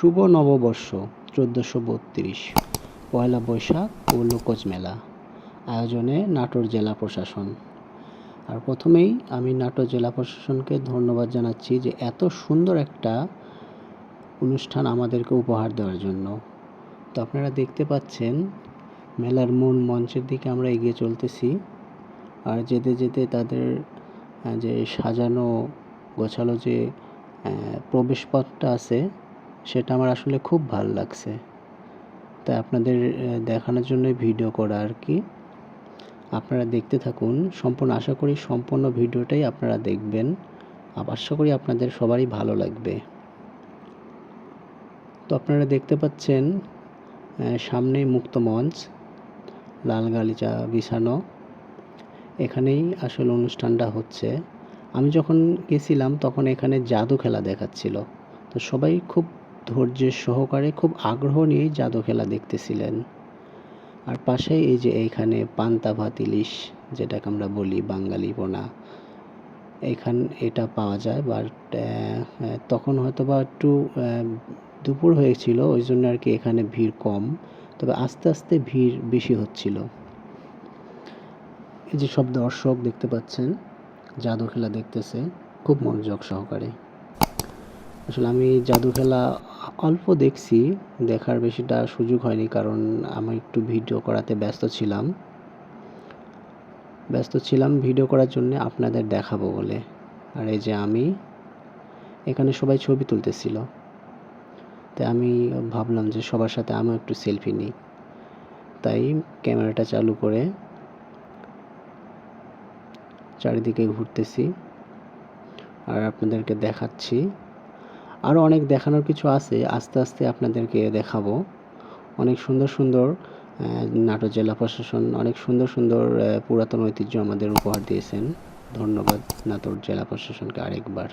শুভ নববর্ষ চোদ্দোশো বত্রিশ, পয়লা বৈশাখ ও লোকজ মেলা, আয়োজনে নাটোর জেলা প্রশাসন। আর প্রথমেই আমি নাটোর জেলা প্রশাসনকে ধন্যবাদ জানাচ্ছি যে এত সুন্দর একটা অনুষ্ঠান আমাদেরকে উপহার দেওয়ার জন্য। তো আপনারা দেখতে পাচ্ছেন, মেলার মূল মঞ্চের দিকে আমরা এগিয়ে চলতেছি। আর যেতে যেতে তাদের যে সাজানো, গোছালো যে প্রবেশপথটা আছে সেটা আমার আসলে খুব ভালো লাগছে। তাই আপনাদের দেখানোর জন্যই ভিডিও করা আর কি। আপনারা দেখতে থাকুন। সম্পূর্ণ আশা করি সম্পূর্ণ ভিডিওটাই আপনারা দেখবেন। আশা করি আপনাদের সবারই ভালো লাগবে। তো আপনারা দেখতে পাচ্ছেন আহ, সামনেই মুক্ত মঞ্চ লাল গালিচা বিছানো। এখানেই আসলে অনুষ্ঠানটা হচ্ছে। আমি যখন গেছিলাম তখন এখানে জাদু খেলা দেখাচ্ছিল। তো সবাই খুব ধৈর্যের সহকারে খুব আগ্রহ নিয়েই জাদু খেলা দেখতেছিলেন। আর পাশেই এই যে এইখানে পান্তা ভাত ইলিশ, যেটাকে আমরা বলি বাঙালি পোনা, এইখান, এটা পাওয়া যায় বাট তখন হয়তো বা একটু দুপুর হয়েছিল ওই জন্য আর কি এখানে ভিড় কম, তবে আস্তে আস্তে ভিড় বেশি হচ্ছিল। এই যে সব দর্শক দেখতে পাচ্ছেন, জাদু খেলা দেখতেছে, খুব মনোযোগ সহকারে। আসলে আমি জাদু খেলা অল্প দেখছি, দেখার বেশিটা সুযোগ হয়নি কারণ আমি একটু ভিডিও করাতে ব্যস্ত ছিলাম। ব্যস্ত ছিলাম ভিডিও করার জন্য আপনাদের দেখাবো বলে। আর এই যে আমি, এখানে সবাই ছবি তুলতেছিল। তাই আমি ভাবলাম যে সবার সাথে আমিও একটু সেলফি নিই। তাই ক্যামেরাটা চালু করে চারিদিকে ঘুরতেছি। আর আপনাদেরকে দেখাচ্ছি। আরও অনেক দেখানোর কিছু আছে, আস্তে আস্তে আপনাদেরকে দেখাবো। অনেক সুন্দর সুন্দর নাটোর জেলা প্রশাসন অনেক সুন্দর সুন্দর পুরাতন ঐতিহ্য আমাদের উপহার দিয়েছেন। ধন্যবাদ, নাটোর জেলা প্রশাসনকে আরেকবার।